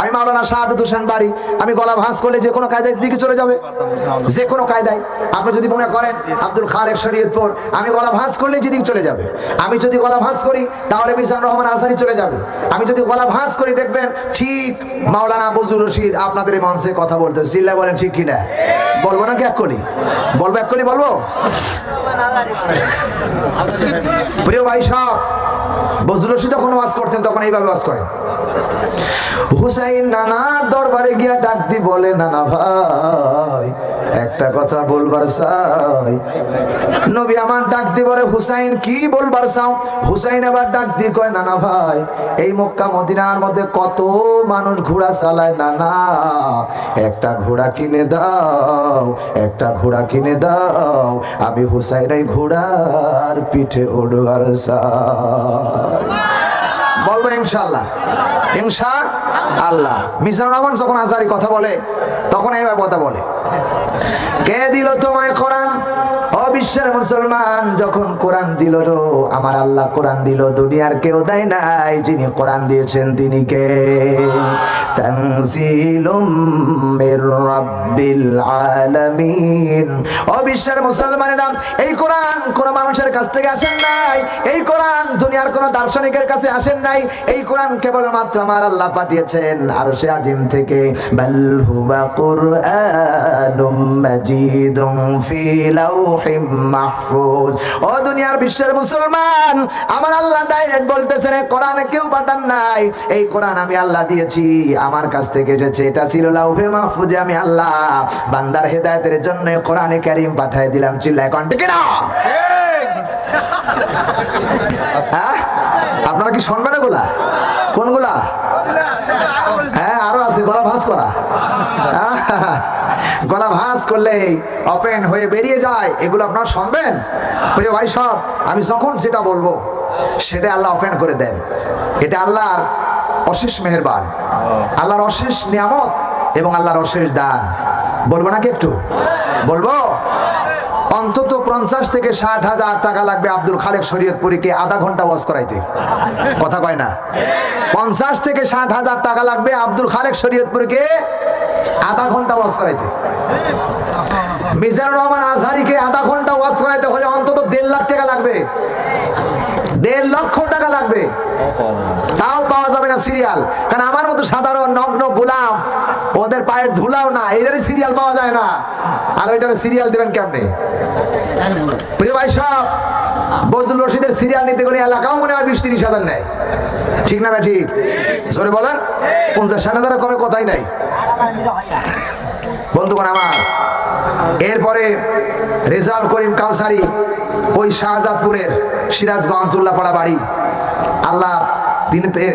আমি মাওলানা শাহাদুত হোসেন বাড়ি। আমি গলা ভাঁজ করলে যে কোনো কায়দায় দিকে চলে যাবে। যে কোনো কায়দায়। আপনি যদি মনে করেন আব্দুল খালেক শরীয়তপুর, আমি গলা ভাঁজ করলে যেদিকে চলে যাবে। আমি যদি গলা ভাঁজ করি, তাহলে মিজান রহমান আসারি চলে যাবে। আমি যদি গলা ভাঁজ করি, দেখবেন ঠিক মাওলানা বজুর রশিদ আপনাদের এই কথা বলতে চিল্লা বলেন ঠিক কিনা? বলব নাকি এক কলি বলব এক কলি বলব? প্রিয় ভাই সব বজরুল রশিদ যখন ওয়াজ করতেন, তখন এইভাবে ওয়াজ করেন। হুসাইন নানার দরবারে গিয়া ডাক দি বলে, নানা ভাই, একটা কথা বলবার চাই। নবী আমার ডাক দি বলে, হুসাইন, কি বলবার চাও? হুসাইন আবার ডাক দি কয়, নানা ভাই, এই মক্কা মদিনার মধ্যে কত মানুষ ঘোড়া চালায়, নানা। একটা ঘোড়া কিনে দাও, একটা ঘোড়া কিনে দাও। আমি হুসাইন এই ঘোড়ার পিঠে উড়বার চাই। ইনশাল্লাহ ইনশা আল্লাহ। মিজানুর রহমান যখন আজারি কথা বলে, তখন এইভাবে কথা বলে। কে দিল তোমায় কোরআন? অবিশ্বের মুসলমান যখন কোরআন দিল আমার আল্লাহ কোরআন দিল, দুনিয়ার কেউ দেয় নাই। যিনি কোরআন দিয়েছেন তিনি কে? অবিশ্বের মুসলমানেরা এই কোরআন কোন মানুষের কাছ থেকে আসেন নাই। এই কোরআন দুনিয়ার কোন দার্শনিকের কাছে আসেন নাই। এই কোরআন কেবলমাত্র আমার আল্লাহ পাঠিয়েছেন। আর সে আজিম থেকে, বাল হুয়া কুরআনুম মাজিদুম ফি মাহফুজ। ও দুনিয়ার বিশ্বের মুসলমান আমার আল্লাহ ডাইরেক্ট বলতেছেন কোরআনে কেউ পাঠান নাই। এই কোরআন আমি আল্লাহ দিয়েছি আমার কাছ থেকে এসেছে। এটা ছিল লাউহে মাহফুজে আমি আল্লাহ। বান্দার হেদায়েতের জন্য কোরআনে কারীম পাঠিয়ে দিলাম। চিল্লায় কণ্ঠে কিনা হ্যাঁ? আপনারা কি শুনবেন এগুলা? কোনগুলা? আরও আছে গলা ভাঁজ করা। গলা ভাঁজ করলে ওপেন হয়ে বেরিয়ে যায়। এগুলো আপনারা শুনবেন? প্রিয় ভাই সব, আমি যখন যেটা বলব সেটা আল্লাহ ওপেন করে দেন। এটা আল্লাহর অশেষ মেহেরবান। আল্লাহর অশেষ নিয়ামত এবং আল্লাহর অশেষ দান। বলব নাকি একটু? বলব? অন্তত পঞ্চাশ থেকে ষাট হাজার টাকা লাগবে আব্দুল খালেক শরীয়তপুরীকে আধা ঘণ্টা ওয়াজ করাইতে। কথা কয় না? পঞ্চাশ থেকে ষাট হাজার টাকা লাগবে আব্দুল খালেক শরীয়তপুরীকে আধা ঘণ্টা ওয়াজ করাইতে। মিজানুর রহমান আজহারিকে আধা ঘণ্টা ওয়াজ করাইতে হলে অন্তত দেড় লাখ টাকা লাগবে। দেড় লক্ষ টাকা লাগবে। তাও না সিরিয়াল? কারণ আমার মতো সাধারণ, নগ্ন, গোলাম, ওদের পায়ের ধুলাও না এটারই সিরিয়াল পাওয়া যায় না। আর ওইটারে সিরিয়াল দেবেন কেমনে? কথাই নাই। আমার, এরপরে রেজাউল করিম কাউসারি ওই শাহজাদপুরের সিরাজগঞ্জ উল্লাপাড়া বাড়ি। আল্লাহ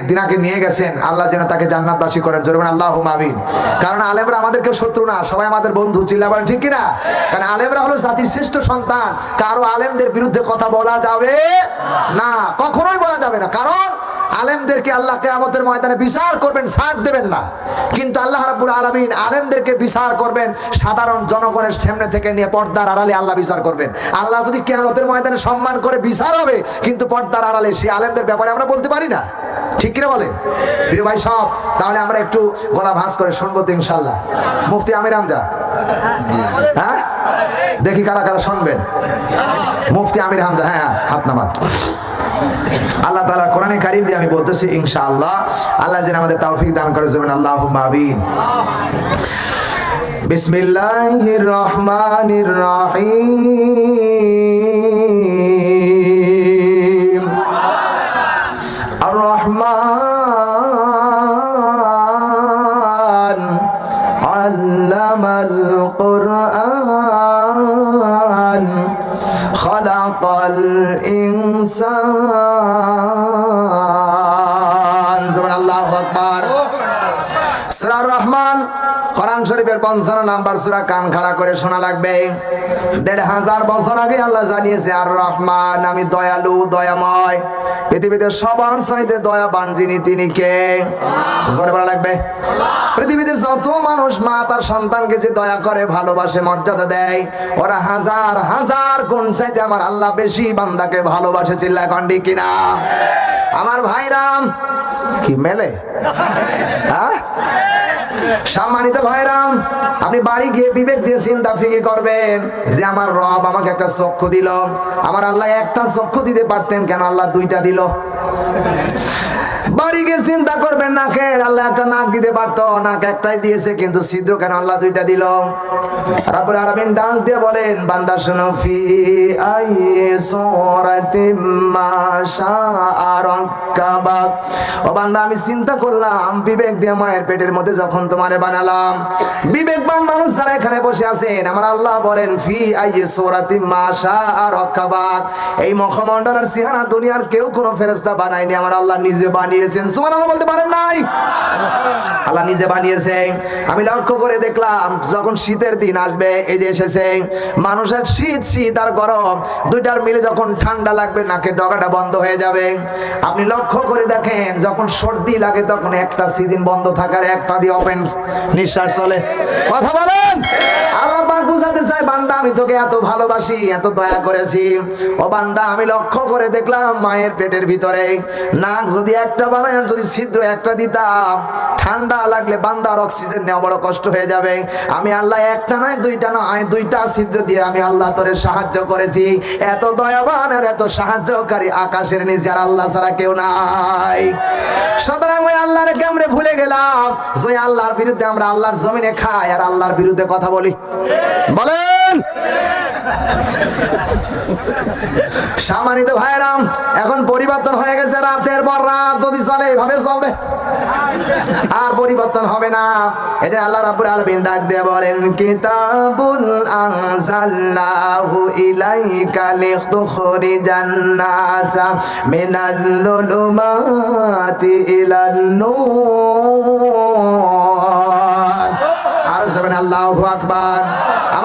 তিনাকে নিয়ে গেছেন, আল্লাহ যেন তাকে জান্নাতবাসী করেন। জোরে আল্লাহ আমিন। কারণ আলেমরা আমাদের কেউ শত্রু না, সবাই আমাদের বন্ধু, চিল্লা বলেন, ঠিক কিনা? কারণ আলেমরা হলো জাতির শ্রেষ্ঠ সন্তান, কারও আলেমদের বিরুদ্ধে কথা বলা যাবে না, কখনোই বলা যাবে না। কারণ আলেমদেরকে আল্লাহ কেয়ামতের ময়দানে বিচার করবেন ছাড় দেবেন না। কিন্তু আল্লাহ রাব্বুল আলামিন আলেমদেরকে বিচার করবেন, সাধারণ জনগণের সামনে থেকে নিয়ে পর্দার আড়ালে আল্লাহ বিচার করবেন। আল্লাহ যদি কেয়ামতের ময়দানে সম্মান করে বিচার হবে, কিন্তু পর্দার আড়ালে সেই আলেমদের ব্যাপারে আমরা বলতে পারি না। ঠিক কিনা বলেন? প্রিয় ভাই সব তাহলে আমরা একটু গলা ভাঁজ করে শুনব তো ইনশাল্লাহ। মুফতি আমির হামজা? হ্যাঁ? দেখি কারা কারা শুনবেন। মুফতি আমির হামজা হ্যাঁ হ্যাঁ, হাত নামান। আল্লাহ তালা কোরআনে কারিম দিয়ে আমি বলতেছি ইনশাআল্লাহ আল্লাহ যেন আমাদের তৌফিক দান করে আল্লাহ আমিন। বিসমিল্লাহির রহমানির রহিম। খলাকাল ইনসান জবান আল্লাহু আকবার সূরা কোরআন শরীফের পঞ্চান্ন নাম্বার সুরা কান খাড়া করে শোনা লাগবে। দেড় হাজার বছর আগে আল্লাহ জানিয়েছে, আর রহমান, আমি দয়ালু, দয়াময়। পৃথিবীতে সবার চাইতে দয়াবান যিনি, তিনি কে? জোরে বলা লাগবে। পৃথিবীতে যত মানুষ মা, তার সন্তানকে যে দয়া করে, ভালোবাসে, মর্যাদা দেয়, ওরা হাজার হাজার গুণ চাইতে আমার আল্লাহ বেশি বান্দাকে ভালোবাসে, চিল্লা কন্ডি কিনা? আমার ভাইরাম, কি মেলে? হ্যাঁ? সম্মানিত ভাইরাম, আপনি বাড়ি গিয়ে বিবেক দিয়ে চিন্তা ফিকে করবেন যে আমার রব আমাকে একটা চক্ষু দিল। আমার আল্লাহ একটা চক্ষু দিতে পারতেন কেন? আল্লাহ দুইটা দিল। বাড়ি গিয়ে চিন্তা করবেন নাকের আল্লাহ একটা নাক দিতে পারতো, নাক একটাই দিয়েছে, কিন্তু ছিদ্র কেন আল্লাহ দুইটা দিল? রাব্বুল আলামিন দিয়ে বলেন, বান্দা আমি দিয়ে এখানে বসে আছেন, আমার আল্লাহ বলেন, ফি আই সূরাতিম মা শাআ রাক্কাবাক এই সিহানা দুনিয়ার কেউ কোনো ফেরেশতা বানায়নি, আমার আল্লাহ নিজে বানিয়েছেন। সুবহানাল্লাহ বলতে পারেন নাই? আল্লাহ নিজে বানিয়েছে। আমি লক্ষ্য করে দেখলাম, যখন শীতের দিন আসবে, এই যে এসেছে, মানুষের শীত শীত আর গরম, দুইটার মিলে যখন ঠান্ডা লাগবে, নাকের ডগাটা বন্ধ হয়ে যাবে। আপনি লক্ষ্য করে দেখেন, যখন সর্দি লাগে, তখন একটা সিজন বন্ধ থাকার একটা দিয়ে ওপেন নিঃশ্বাস চলে। কথা বলেন? আল্লাহ বুঝাতে চাই বান্দা, আমি তোকে এত ভালোবাসি, এত দয়া করেছি। ও বান্দা, আমি লক্ষ্য করে দেখলাম মায়ের পেটের ভিতরে নাক যদি একটা বানায় যদি ছিদ্র একটা দিতাম, ঠান্ডা লাগলে বান্দার অক্সিজেন নেওয়া বড় কষ্ট হয়ে যাবে। আমি আল্লাহ একটা নয়, দুইটা নয় দুইটা ছিদ্র দিয়ে আমি আল্লাহ তোরে সাহায্য করেছি। এত দয়াবান আর এত সাহায্যকারী আকাশের নিচে আর আল্লাহ ছাড়া কেউ নাই। সুতরাং ওই আল্লাহরে কেমনে ভুলে গেলাম যে আল্লাহর বিরুদ্ধে আমরা আল্লাহর জমিনে খাই, আর আল্লাহর বিরুদ্ধে কথা বলি। বলেন। সম্মানিত ভাইরাম, এখন পরিবর্তন হয়ে গেছে রাতের পর রাত, যদি চলে, এভাবে চলবে। আর পরিবর্তন হবে না। এই যে আল্লাহ রাব্বুল আলামিন ডাক দিয়ে বলেন, কিতাবুন আনজালনাহু ইলাইকা লিতুখরিজান নাসা মিনাল যুলুমাতি ইলান নূর। আর যাবেন আল্লাহু আকবার।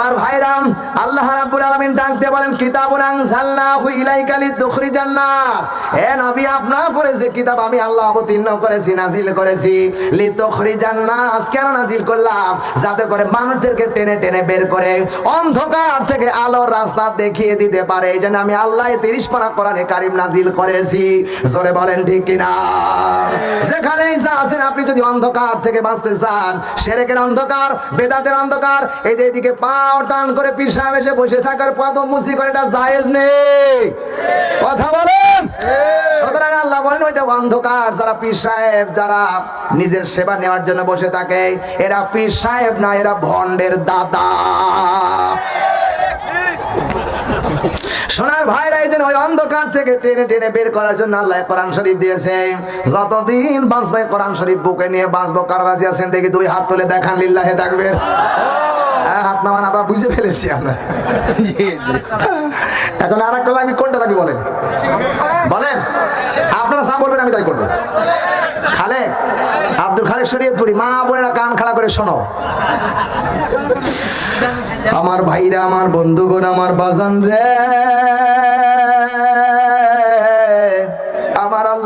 আমার ভাইরাম আল্লাহ রাব্বুল আলামিন ডাক দিয়ে বলেন, কিতাবুন আনজালনাহু ইলাইকা লিতুখরিজান নাস। হে নবী, আপনার পরে যে কিতাব আমি আল্লাহ অবতীর্ণ করেছি, নাজিল করেছি লিতুখরিজান নাস, কেন নাজিল করলাম? যাতে করে মানুষদেরকে টেনে টেনে বের করে অন্ধকার থেকে আলোর রাস্তা দেখিয়ে দিতে পারে। এই আমি আল্লাহ তিরিশ পারা কোরআনে কারিম নাজিল করেছি। জোরে বলেন, ঠিক কিনা? যেখানে যা আছেন, আপনি যদি অন্ধকার থেকে বাঁচতে চান, সেরেকের অন্ধকার, বেদাতের অন্ধকার, এই যে এদিকে পাও টান করে পিসা এসে বসে থাকার পদ মুসি করে, এটা জায়েজ নেই। কথা বলেন? সুতরাং আল্লাহ বলেন, ওইটা অন্ধকার। যারা পীর সাহেব, যারা নিজের সেবা নেওয়ার জন্য বসে থাকে, এরা পীর সাহেব না, এরা ভন্ডের দাদা। সোনার ভাইরা এই জন্য ওই অন্ধকার থেকে টেনে টেনে বের করার জন্য আল্লাহ কোরআন শরীফ দিয়েছে। যতদিন বাঁচবে কোরআন শরীফ বুকে নিয়ে বাঁচবো। কারা রাজি আছেন? দেখি দুই হাত তুলে দেখান, লিল্লাহে থাকবে হ্যাঁ, হাত নামান আমরা বুঝে ফেলেছি আমরা। এখন আর একটা আমি কোনটা লাগবে বলেন? বলেন। আপনারা যা বলবেন আমি তাই করব। খালেক আব্দুল খালেক শরীয়তপুরি মা বোনেরা কান খাড়া করে শোনো। আমার ভাইরা আমার বন্ধুগণ আমার বাজান রে।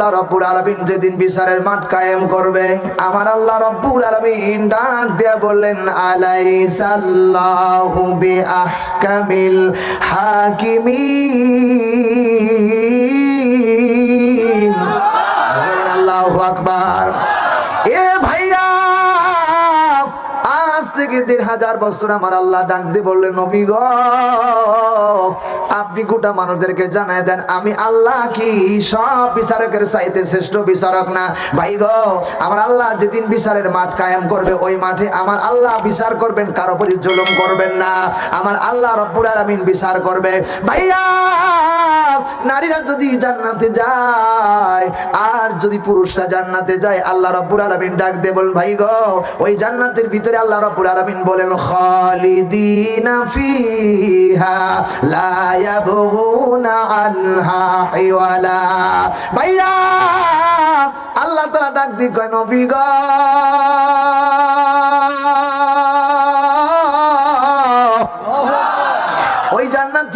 আল্লাহ রব্বুর আলামিন যেদিন বিচারের মাঠ কায়েম করবে, আমার আল্লাহ রব্বুর আলামিন ডাক দিয়ে বললেন, আলাইসাল্লাহু বিআহকামিল হাকিমিন। আল্লাহু আকবার। এ ভাইয়া আজ থেকে দেড় হাজার বছর আমার আল্লাহ ডাক দিয়ে বললেন, নবী গো আপনি গোটা মানুষদেরকে জানাই দেন, আমি আল্লাহ কি? সব বিচারকের চাইতে শ্রেষ্ঠ বিচারক না? ভাই গো, আমার আল্লাহ যেদিন বিচারের মাঠ কায়েম করবে, ওই মাঠে আমার আল্লাহ বিচার করবেন, কারও প্রতি জুলুম করবেন না। আমার আল্লাহ রব্বুল আলামিন বিচার করবে। ভাইয়া, নারীরা যদি জান্নাতে যায়, আর যদি পুরুষরা জান্নাতে যায়, আল্লাহ রব্বুল আলামিন ডাক দিয়ে বলেন, ভাই গো, ওই জান্নাতের ভিতরে আল্লাহ রব্বুল আলামিন বলেন, খালিদিনা ফিহা লা ইয়াবগুনা আনহা হিওয়ালা। ভাইয়া আল্লাহ তাআলা ডাক দিয়ে কয় নবী গো।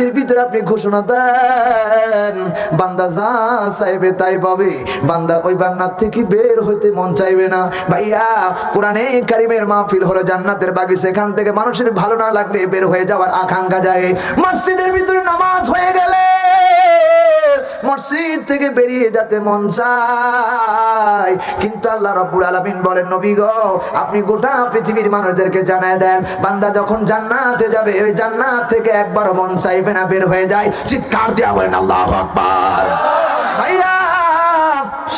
জান্নাতের ভিতরে আপনি ঘোষণা দেন, বান্দা যা চাইবে তাই পাবে। বান্দা ওই বান্নার থেকে বের হইতে মন চাইবে না। ভাইয়া, কোরআনে কারিমের মাহফিল হলো জান্নাতের বাগি, সেখান থেকে মানুষের ভালো না লাগলে বের হয়ে যাওয়ার আকাঙ্ক্ষা যায় মসজিদের ভিতরে নামাজ হয়ে গেলে মসজিদ থেকে বেরিয়ে যাতে মন চায়। কিন্তু আল্লাহ রব্বুল আলমিন বলেন, নবী আপনি গোটা পৃথিবীর মানুষদেরকে জানায় দেন। বান্দা যখন জান্নাতে যাবে, ওই জান্নাত থেকে একবার মন চাইবে না, বের হয়ে যায়। চিৎকার দেওয়া বলেন, আল্লাহ আকবার।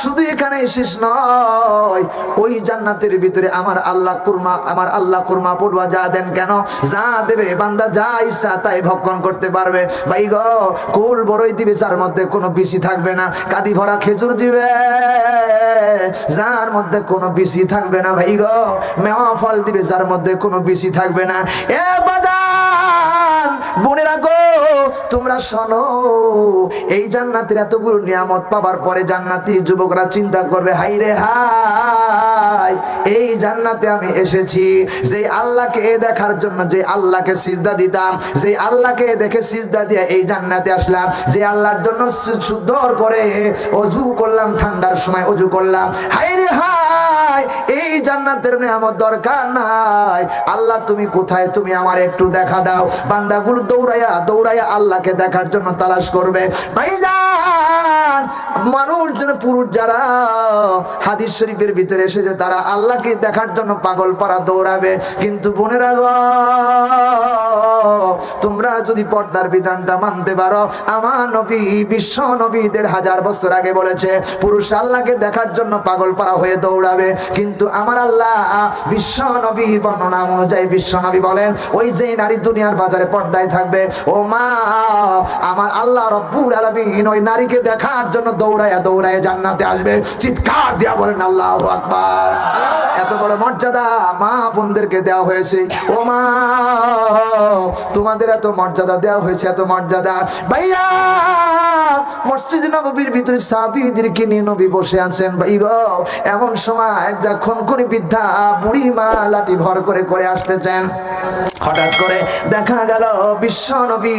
শুধু এখানে শেষ নয়, ওই জান্নাতের ভিতরে আমার আল্লাহ কুরমা, আমার আল্লাহ কুরমা পড়ুয়া যা দেন কেন? যা দেবে বান্দা যা ইচ্ছা তাই ভক্ষণ করতে পারবে। ভাই গো, কুল বড়ই দিবে, যার মধ্যে কোনো বিসি থাকবে না। কাদি ভরা খেজুর দিবে, যার মধ্যে কোনো বিসি থাকবে না। ভাই গো, মেওয়া ফল দিবে, যার মধ্যে কোনো বিসি থাকবে না। এ বাদান বোনেরা গো তোমরা শোনো, এই জান্নাতের এতগুলো নিয়ামত পাবার পরে জান্নাতি যুবকরা চিন্তা করবে হাই রে হাই এই জান্নাতে আমি এসেছি। যে আল্লাহকে দেখার জন্য, যে আল্লাহকে সিজদা দিতাম, যে আল্লাহকে দেখে সিজদা দিয়ে এই জান্নাতে আসলাম, যে আল্লাহর জন্য সুন্দর করে অজু করলাম, ঠান্ডার সময় অজু করলাম হাই রে হাই এই জান্নাতের নিয়ামত দরকার নাই। আল্লাহ, তুমি কোথায়? তুমি আমার একটু দেখা দাও। বান্দাগুলো দৌড়াইয়া দৌড়াইয়া আল্লাহকে দেখার জন্য তালাশ করবে। ভাইজান পুরুষ যারা, হাদিস শরীফের ভিতরে এসেছে তারা আল্লাহকে দেখার জন্য পাগল পাড়া দৌড়াবে। কিন্তু বোনেরা গো তোমরা যদি পর্দার বিধানটা মানতে পারো, আমার নবী, বিশ্ব নবী দেড় হাজার বছর আগে বলেছে, পুরুষ আল্লাহকে দেখার জন্য পাগল পাড়া হয়ে দৌড়াবে। কিন্তু আমার আল্লাহ বিশ্ব নবীর বর্ণনা অনুযায়ী বিশ্ব নবী বলেন, ওই যে নারী দুনিয়ার বাজারে পর্দায় থাকবে, ও মা, আমার আল্লাহ রব্বুল আলামিন ওই নারীকে দেখার জন্য দৌড়ায় দৌড়ায় জান্নাতে আসবে। চিৎকার দিয়া বলেন, আল্লাহ আকবার। এত বড় মর্যাদা মা বোনদেরকে দেওয়া হয়েছে। ও মা তোমাদের এত মর্যাদা দেওয়া হয়েছে, এত মর্যাদা। ভাইয়া, মসজিদ নবীর ভিতরে সাবিদেরকে নিয়ে নবী বসে আছেন? ভাই এমন সময় একটা খনখনি বৃদ্ধা বুড়ি মা লাঠি ভর করে করে আসতেছেন। হঠাৎ করে দেখা গেল বিশ্ব নবী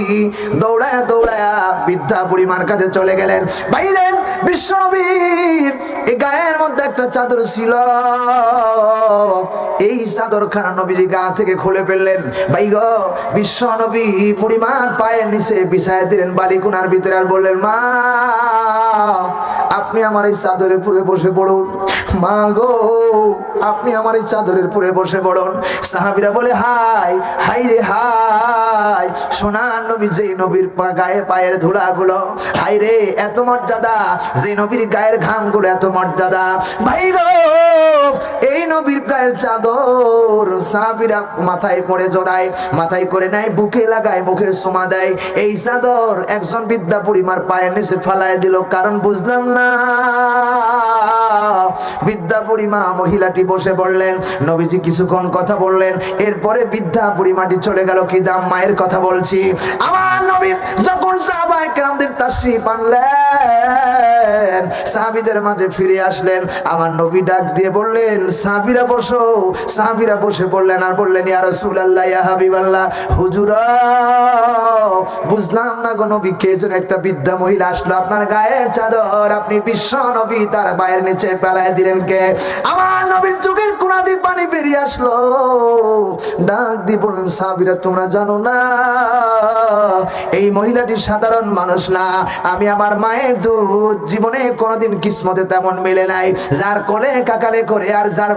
দৌড়ায় দৌড়ায় বৃদ্ধা বুড়িমার কাছে চলে গেলেন। বাইরে বিশ্ব নবীর গায়ের মধ্যে একটা চাদর ছিল। এই চাদর খানা নবীজি গা থেকে খুলে ফেললেন। ভাই গো, বিশ্ব নবী পরিমাণ পায়ের নিচে বিছায় দিলেন, বালিকুনার ভিতরে আর বললেন, মা আপনি আমার এই চাদরের পুরে বসে পড়ুন। মা গো, আপনি আমার এই চাদরের পুরে বসে পড়ুন। সাহাবিরা বলে, হাই হাই রে হাই। সোনার নবী যেই নবীর গায়ে পায়ের ধুলাগুলো, হাই রে, এত মর্যাদা। যে নবীর গায়ের ঘামগুলো, এত মর্যাদা। ভাই গো, এই নবীর গায়ের চাদর সাহাবিরা মাথায় পড়ে জড়ায়, মাথায় করে নেয়, বুকে লাগায়, মুখে সোমা দেয়। এই চাদর একজন বিদ্যা পরিমার পায়ের নিচে ফালায় দিল কারণ বুঝলাম না। বিদ্যা পরিমা মহিলাটি বসে বললেন, নবীজি কিছুক্ষণ কথা বললেন, এরপরে বিদ্যা পরিমাটি চলে গেল কি দাম? মায়ের কথা বলছি। আমার নবী যখন সাহাবায়ে কেরামদের তাশরিফ আনলেন, সাহাবীদের মাঝে ফিরে আসলেন। আমার নবী ডাক দিয়ে বললেন, সাহাবীরা বসো। সাহাবীরা বসে বললেন, আর বললেন, ইয়া রাসূলুল্লাহ, ইয়া হাবিবাল্লাহ, হুজুরা, বুঝলাম না গো নবী, কে যেন একটা বৃদ্ধা মহিলা আসলো। আপনার গায়ের চাদর, আপনি বিশ্ব নবী, তার পায়ের নিচে পেলায় দিলেন কে? আমার নবীর চোখের কোনা দিয়ে পানি বেরিয়ে আসলো। ডাক দিয়ে বললেন, সাহাবীরা, তোমরা জানো না, এই মহিলাটি সাধারণ মানুষ না। আমি আমার মায়ের দুধ জীবনে কোনোদিন কিসমতে তেমন মেলে নাই। যার কোলে কাকালে করে আর যার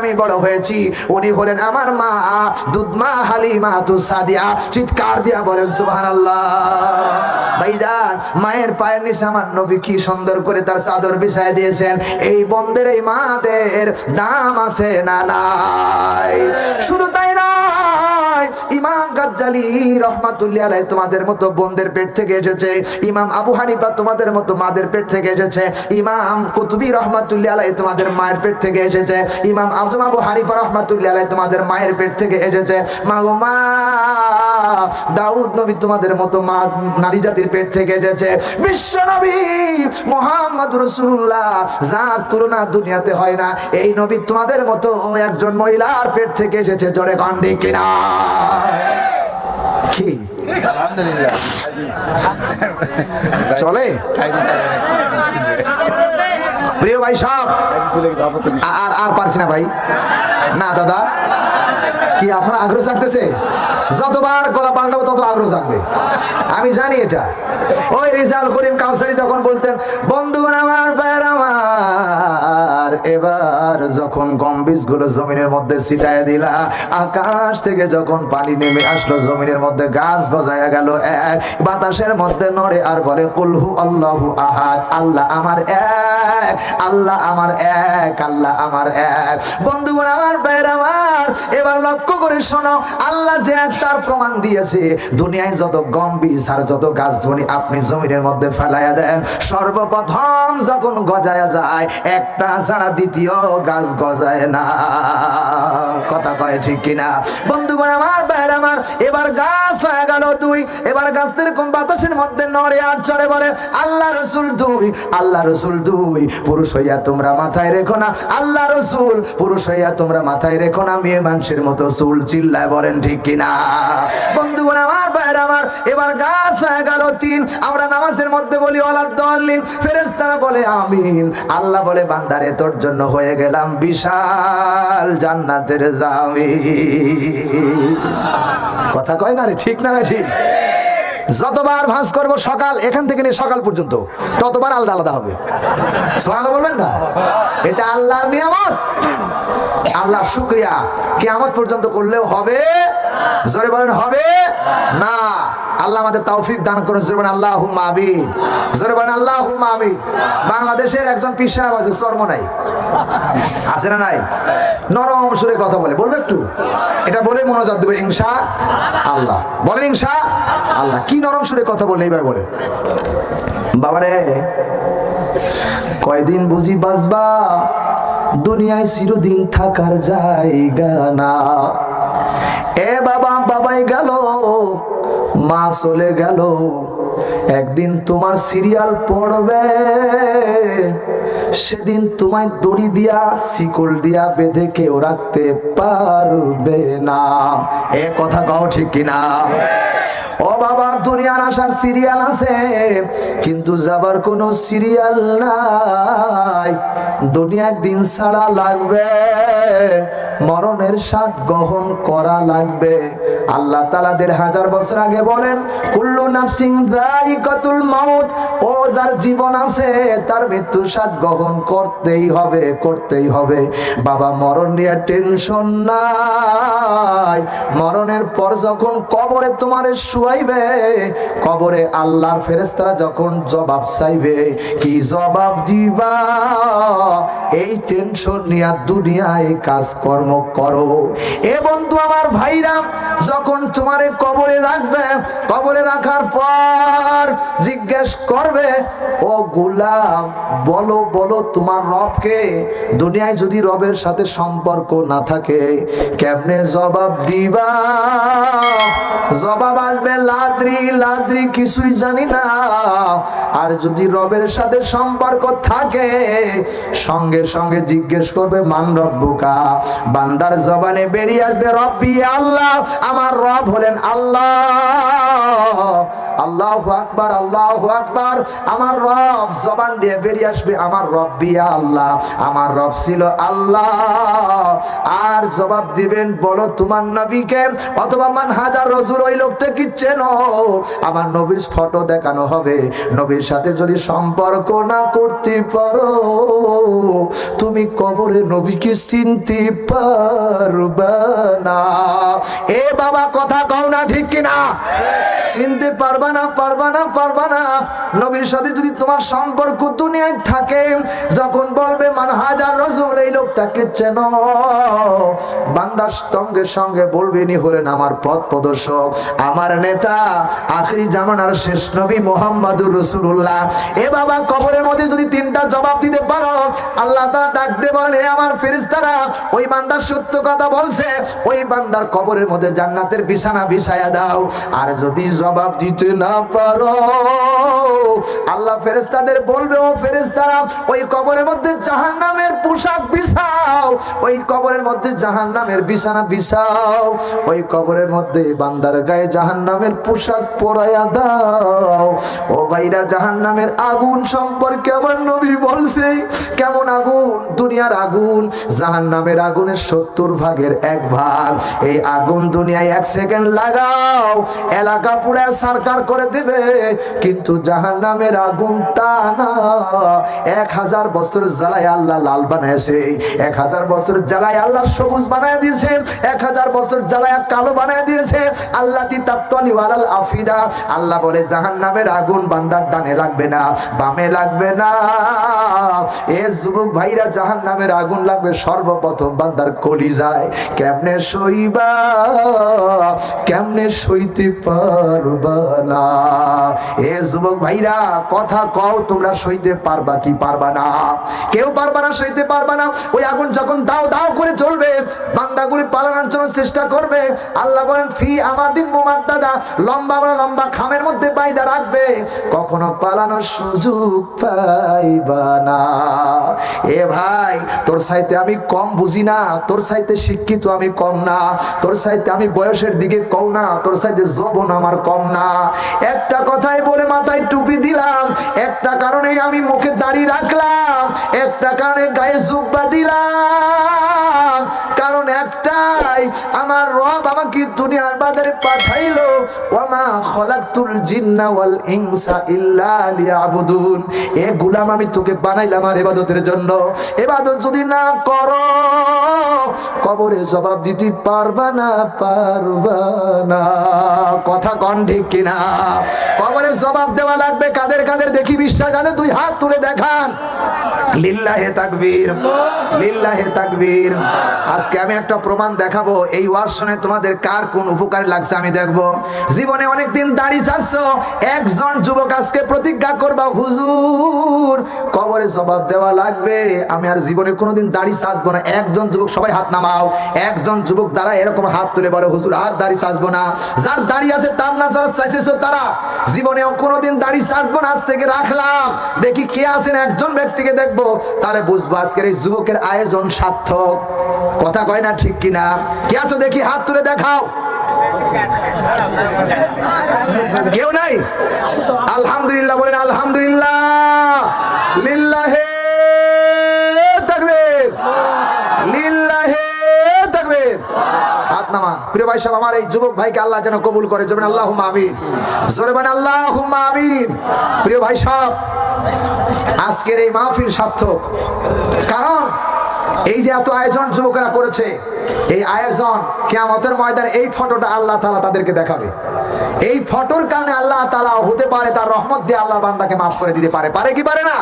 আমি বড় হয়েছি, উনি আমার মা, দুধ মা হালিমা তু সাদিয়া। চিৎকার দিয়া বলেন, সুবহানাল্লাহ। ভাইজান মায়ের পায়ের নিচে আমার নবী কি সুন্দর করে তার চাদর বিছায় দিয়েছেন। এই বন্ধের এই মাদের দাম আছে না নাই। শুধু তাই মায়ের পেট থেকে এসেছে নারী জাতির পেট থেকে এসেছে। বিশ্ব নবী মোহাম্মদ রসুল্লাহ, যার তুলনা দুনিয়াতে হয় না। এই নবী তোমাদের মতো একজন মহিলার পেট থেকে এসেছে জোরে কন্ডি কিনা। কি? চলে? প্রিয় ভাই সব আর আর পারছি না ভাই। না, দাদা। কি আপনার আগ্রহ জাগতেছে? যতবার গলা পাল্টাবো তত আগ্রহ জাগবে। আমি জানি এটা। ওই রিজাল করিম কাউসারি যখন বলতেন, বন্ধুগণ আমার, ভাইয়ের আমার, এবার যখন গম বীজগুলো জমিনের মধ্যে ছিটায় দিলা, আকাশ থেকে যখন পানি নেমে আসলো, জমিনের মধ্যে গাছ গজায়া গেল, এক বাতাসের মধ্যে নড়ে আর বলে, কুলহু আল্লাহু আহাদ, আল্লাহ আমার এক, আল্লাহ আমার এক, আল্লাহ আমার এক। বন্ধুগণ আমার, ভাইয়ের আমার, এবার লক্ষ্য করে শোনো, আল্লাহ যে তার প্রমাণ দিয়েছে, দুনিয়ায় যত গম বীজ আর যত গাছ ধ্বনি আপনি জমিনের মধ্যে ফেলাইয়া দেন, সর্বপ্রথম যখন গজায়া যায়, একটা ছাড়া দ্বিতীয় গাছ গজায় না। কথা কয় ঠিক কিনা? বন্ধুগণ আমার, ভাইয়ের আমার, এবার গাছ হয়ে গেল দুই। এবার গাছ এরকম বাতাসের মধ্যে নড়ে আর চড়ে বলে, আল্লাহ রসুল দুই, আল্লাহ রসুল দুই, পুরুষ হইয়া তোমরা মাথায় রেখো না। আল্লাহ রসুল, পুরুষ হইয়া তোমরা মাথায় রেখো না, মেয়ে মানুষের মতো চুল চিল্লায় বলেন, ঠিক কিনা? বন্ধুগণ আমার ভাইয়ের আমার, এবার গাছ হয়ে গেল তিন। আমরা নামাজের মধ্যে বলি ওলাদ দলিন ফেরেস্তারা বলে, আমিন। আল্লাহ বলে, বান্দারে, তোর জন্য হয়ে গেলাম বিশাল জান্নাতের জামি কথা কয় না রে, ঠিক না ঠিক? যতবার ভাঁজ করব সকাল, এখান থেকে নিয়ে সকাল পর্যন্ত, ততবার আলাদা আলাদা হবে। সোহান বলবেন না? এটা আল্লাহর নিয়ামত। আল্লাহ শুক্রিয়া। কিয়ামত পর্যন্ত করলেও হবে? জোরে বলেন, হবে? না। আল্লাহ আমাদের তৌফিক দান করুন। জোরে বলেন আল্লাহ আমিন। জোরে বলেন আল্লাহ আমিন। বাংলাদেশের একজন সাহেব আছে, চর্ম নাই। আছে না নাই? নরম সুরে কথা বলে। বলবে একটু? এটা বলে মনোযোগ দেবে, ইনশা আল্লাহ। বলেন, ইনশা আল্লাহ। কি নরম সুরে কথা বলে, এইভাবে বলে। বাবারে, কয়দিন বুঝি বাজবা দুনিয়ায় চিরদিন থাকার জায়গা না। এ বাবা, বাবাই গেল, মা চলে গেল। একদিন তোমার সিরিয়াল পড়বে, সেদিন তোমায় দড়ি দিয়া, শিকল দিয়া বেঁধে কেউ রাখতে পারবে না। এ কথা কও ঠিক কিনা? ও বাবা, দুনিয়ার আসার সিরিয়াল আছে, কিন্তু যাবার কোনো সিরিয়াল নাই। দুনিয়া একদিন ছাড়া লাগবে, মরণের স্বাদ গ্রহণ করা লাগবে। আল্লাহ তালা দেড় হাজার বছর আগে বলেন, কুল্লু নাফসিং কতুল মাউত ও যার জীবন আছে, তার মৃত্যুর স্বাদ গ্রহণ করতেই হবে করতেই হবে। বাবা, মরণ নিয়ে টেনশন নাই মরণের পর যখন কবরে তোমারে শুয়াইবে, কবরে আল্লাহর ফেরেস্তারা যখন জবাব চাইবে, কি জবাব দিবা? এই টেনশন নিয়ে দুনিয়ায় কাজকর্ম করো। এ বন্ধু আমার ভাইরাম যখন তোমারে কবরে রাখবে, কবরে রাখার পর জিজ্ঞেস করবে, ও গোলাম, বলো বলো তোমার রবকে, দুনিয়ায় যদি রবের সাথে সম্পর্ক না থাকে, কেমনে জবাব জবাব আসবে, লাদ্রি লাদ্রি, কিছুই জানি না। আর যদি রবের সাথে সম্পর্ক থাকে, সঙ্গে সঙ্গে জিজ্ঞেস করবে, মান রব্বুকা? বান্দার জবানে বেরিয়ে আসবে, রব্বি আল্লাহ, আমার রব হলেন আল্লাহ। আল্লাহ আকবার আল্লাহ আকবার। আমার রব জবান দিয়ে বেরিয়ে আসবে, আমার রব্বিয়া আল্লাহ, আমার রব ছিল আল্লাহ। আর জবাব দিবেন, বলো তোমার নবীকে, অথবা মান হাজার ওই লোকটা কি চেনো? আমার নবীর ফটো দেখানো হবে। নবীর সাথে যদি সম্পর্ক না করতে পারো, তুমি কবরে নবীকে চিনতে পারবা না। এ বাবা, কথা কও না ঠিক কিনা? চিনতে পারবা পারবা না, পারবা নবীর সাথে যদি তোমার সম্পর্ক দুনিয়ায় থাকে, যখন বলবে, মান হাজার রসুল, এই লোকটাকে চেনো। বান্দার সঙ্গে সঙ্গে বলবে, নি হলেন আমার পথ প্রদর্শক, আমার নেতা, আখরি জামানার শেষ নবী মোহাম্মদুর রসুল্লাহ এ বাবা, কবরের মধ্যে যদি তিনটা জবাব দিতে পারো, আল্লাহ তারা ডাকতে বলেন হে আমার ফেরিস্তারা ওই বান্দার সত্য কথা বলছে, ওই বান্দার কবরের মধ্যে জান্নাতের বিছানা বিছায়া দাও। আর যদি জবাব দিতে না পারো। আল্লাহ ফেরেস্তাদের বলবে, ও ফেরেস্তারা ওই কবরের মধ্যে জাহান্নামের পোশাক বিছাও, ওই কবরের মধ্যে জাহান নামের বিছানা বিছাও, ওই কবরের মধ্যে বান্দার গায়ে জাহান নামের পোশাক পরাইয়া দাও। ও ভাইরা জাহান নামের আগুন সম্পর্কে আমার নবী বলছে, কেমন আগুন? দুনিয়ার আগুন জাহান নামের আগুনের সত্তর ভাগের এক ভাগ। এই আগুন দুনিয়ায় এক সেকেন্ড লাগাও, এলাকা পুরো সরকার করে দেবে, কিন্তু জাহান নামের আগুনটা না। এক হাজার বছর জ্বালায় আল্লাহ লাল বানাইছে, এক হাজার বছর জ্বালায় আল্লাহ সবুজ বানায় দিয়েছে, এক হাজার বছর জ্বালায় কালো বানায় দিয়েছে। আল্লাহ আফিদা। আল্লাহ বলে জাহান নামের আগুন বান্দার ডানে লাগবে না, বামে লাগবে না। এ যুবক ভাইরা জাহান নামের আগুন লাগবে, সর্বপ্রথম বান্দার কলি যায় কেমনে সইবা, কেমনে সইতে পারবা না এ যুবক ভাইরা, কথা কও, তোমরা সইতে পারবা কি পারবা না? কেউ না, সইতে না। ওই আগুন যখন দাও দাও করে চলবে পালানোর জন্য চেষ্টা করবে। আল্লাহ দাদা লম্বা লম্বা খামের মধ্যে পায়দা রাখবে। কখনো পালানোর সুযোগ পাইবা না। এ ভাই, তোর সাইতে আমি কম বুঝি না। তোর সাইতে শিক্ষিত আমি কম না। তোর সাইতে আমি বয়সের দিকে কম না। তোর সাইতে যৌবন আমার কম না। একটা কথাই বলে মাথায় টুপি দিলাম, একটা কারণে আমি মুখে দাড়ি রাখলাম, একটা কারণে গায়ে জুব্বা দিলাম। একটাই আমার রব আমাকে দুনিয়ার বাজারে পাঠাইলো ওমা খলাকতুল জিন্না ওয়াল ইনসা ইল্লা লিয়াবুদুন। এ আমি তোকে বানাইলাম আর ইবাদতের জন্য। ইবাদত যদি না করো, কবরে জবাব দিতে পারবা না পারবা না। কথা কন ঠিক কিনা? কবরে জবাব দেওয়া লাগবে, কাদের কাদের? দেখি বিশ্বাস আছে, দুই হাত তুলে দেখান। লিল্লাহে তাকবীর লিল্লাহে তাকবীর। আজকে আমি একটা প্রমাণ দেখাবো। এই ওয়াজ শুনে তোমাদের কার কোন উপকার লাগছে আমি দেখব। জীবনে অনেক দিন দাড়ি চাচ্ছ একজন যুবক আজকে প্রতিজ্ঞা করবা, হুজুর, কবরে জবাব দেওয়া লাগবে। আমি আর জীবনে কোনোদিন দাড়ি চাচবো না। একজন যুবক, সবাই হাত নামাও। একজন যুবক দ্বারা এরকম হাত তুলে বলে, হুজুর, আর দাড়ি চাচবো না। যার দাড়ি আছে, তার না যারা চাইছেছো তারা, জীবনেও কোনোদিন দাড়ি চাচবো না। আজ থেকে রাখলাম। দেখি কে আছেন? একজন ব্যক্তিকে দেখব। তাহলে বুঝব আজকের এই যুবকের আয়োজন সার্থক। কথা কয় না ঠিক কিনা? কে আছো দেখি, হাত তুলে দেখাও। কেউ নাই? আলহামদুলিল্লাহ বলেন, আলহামদুলিল্লাহ। প্রিয় ভাই আমার এই যুবক ভাইকে আল্লাহ যেন কবুল করে। আল্লাহ আল্লাহ প্রিয় ভাই আজকের এই মাহফিল সার্থক। কারণ এই যে এত আয়োজন যুবকেরা করেছে এই আয়োজন কেয়ামতের ময়দান এই ফটোটা আল্লাহ তালা তাদেরকে দেখাবে। এই ফটোর কারণে আল্লাহ তালা হতে পারে তার রহমত দিয়ে আল্লাহ বান্দাকে মাফ করে দিতে পারে। পারে কি পারে না?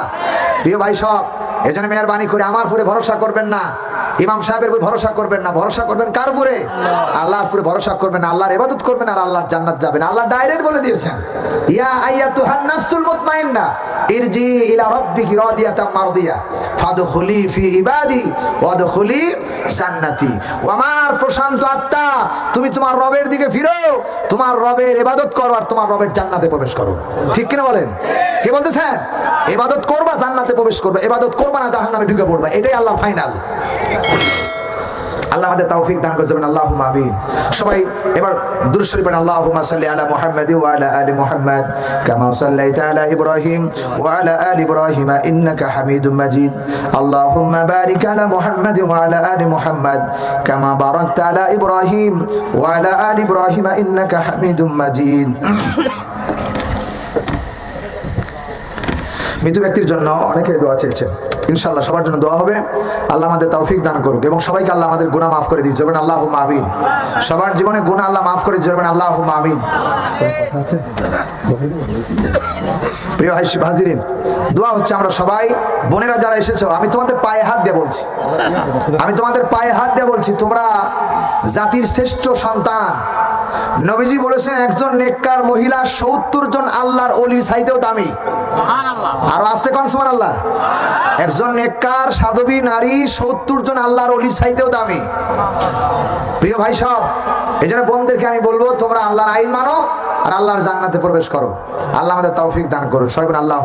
প্রিয় ভাই সব এই জন্য মেহরবানি করে আমার উপরে ভরসা করবেন না। ইমাম সাহেবের উপর ভরসা করবেন না, ভরসা করবেন কার উপরে? আল্লাহর উপরে ভরসা করবেন আল্লাহর ইবাদত করবেন আর আল্লাহর জান্নাত যাবেন। আল্লাহ ডাইরেক্ট বলে দিয়েছেন, ইয়া আইয়াতুহান নাফসুল মুতমাইন্না, ইরজি ইলা রাব্বিকি রাদিয়াতাম মারদিয়া, ফাদখুলি ফি ইবাদি, ওয়াদখুলি জান্নাতি। আমার প্রশান্ত আত্মা, তুমি তোমার রবের দিকে ফিরো, তোমার রবের ইবাদত করো আর তোমার রবের জান্নাতে প্রবেশ করো। ঠিক কিনা বলেন? কে বলতেছেন? ইবাদত করবা, জান্নাতে প্রবেশ করবে, ইবাদত করবা না, জাহান্নামে ঢুকে পড়বা, এটাই আল্লাহ ফাইনাল আল্লাহ আমাদের তৌফিক দান আল্লাহ আমিন। সবাই এবার দুরুদ পড়েন, আল্লাহুম্মা সাল্লি আলা মুহাম্মাদি ওয়া আলি মুহাম্মাদ, কামা সাল্লাইতা আলা ইব্রাহিম ওয়া আলা আলি ইব্রাহিম, ইন্নাকা হামিদুম মাজিদ। আল্লাহুম্মা বারিক আলা মুহাম্মাদি ওয়া আলা আলি মুহাম্মাদ, কামা বারাকতা আলা ইব্রাহিম ওয়া আলা আলি ইব্রাহিম, ইন্নাকা হামিদুম মাজিদ। মৃত ব্যক্তির জন্য অনেকে দোয়া চেয়েছেন। ইনশাল্লাহ সবার জন্য দোয়া হবে। আল্লাহ আমাদের তৌফিক দান করুক এবং সবাইকে আল্লাহ আমাদের গুনাহ মাফ করে দিয়ে যাবেন আল্লাহ আমিন। সবার জীবনে গুনাহ আল্লাহ মাফ করে যাবেন আল্লাহ আমিন। প্রিয় হাইসি হাজিরিন, দোয়া হচ্ছে আমরা সবাই। বোনেরা যারা এসেছ, আমি তোমাদের পায়ে হাত দিয়ে বলছি। আমি তোমাদের পায়ে হাত দিয়ে বলছি, তোমরা জাতির শ্রেষ্ঠ সন্তান। নবীজি বলেছেন, একজন নেককার মহিলা সত্তর জন আল্লাহর অলির সাইতেও দামি। আর আসতে কন সুমান আল্লাহ একজন নেককার, সাধবী, নারী, সত্তর জন আল্লাহর অলি সাইতেও দামি। প্রিয় ভাই সব, এই জন্য বোনদেরকে আমি বলব, তোমরা আল্লাহর আইন মানো আর আল্লাহর জান্নাতে প্রবেশ করো। আল্লাহ আমাদের তৌফিক দান করো সবাই আল্লাহ